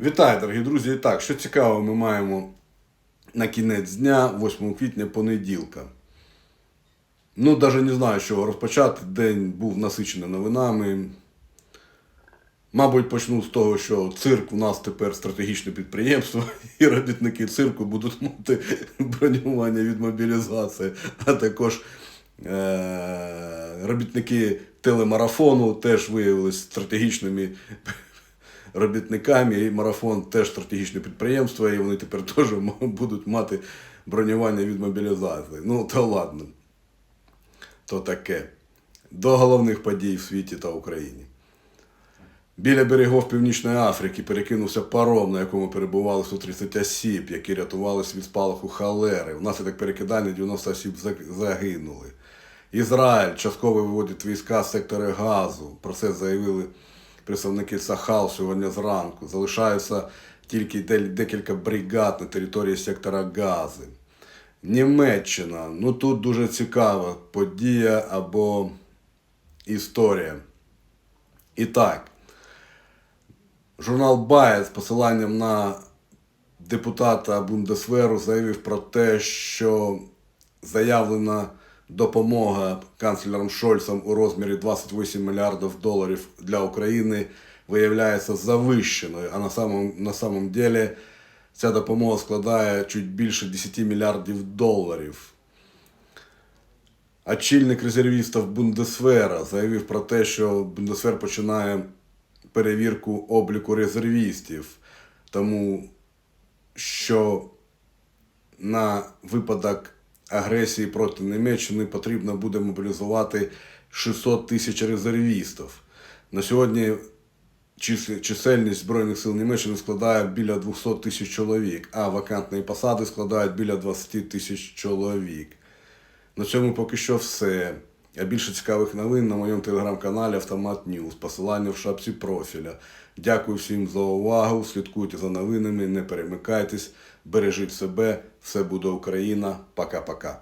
Вітаю, дорогі друзі! І так, що цікаво, ми маємо на кінець дня, 8 квітня, понеділка. Ну, навіть не знаю, чого розпочати. День був насичений новинами. Мабуть, почну з того, що цирк у нас тепер стратегічне підприємство, і робітники цирку будуть мати бронювання від мобілізації, а також е- робітники телемарафону теж виявилися стратегічними робітниками, і марафон теж стратегічне підприємство, і вони тепер теж будуть мати бронювання від мобілізації. Ну, то ладно. То таке. До головних подій в світі та Україні. Біля берегов Північної Африки перекинувся паром, на якому перебували 130 осіб, які рятувалися від спалаху халери. Внаслідок перекидання 90 осіб загинули. Ізраїль частково виводить війська з сектора газу. Про це заявили представники Сахал сьогодні зранку. Залишаються тільки декілька бригад на території сектора Гази. Німеччина. Ну тут дуже цікава подія або історія. І так, журнал Байт з посиланням на депутата Бундесверу заявив про те, що заявлена допомога канцлером Шольцем у розмірі 28 мільярдів доларів для України виявляється завищеною, а на самом, на самом деле ця допомога складає чуть більше 10 мільярдів доларів. Очільник резервістів Бундесвера заявив про те, що Бундесвер починає перевірку обліку резервістів, тому що на випадок агресії проти Німеччини потрібно буде мобілізувати 600 тисяч резервістів. На сьогодні чисельність Збройних сил Німеччини складає біля 200 тисяч чоловік, а вакантні посади складають біля 20 тисяч чоловік. На цьому поки що все. А більше цікавих новин на моєму телеграм-каналі Автомат Ньюз. Посилання в шапці профіля. Дякую всім за увагу. Слідкуйте за новинами, не перемикайтесь, бережіть себе. Все буде Україна. Пока-пока.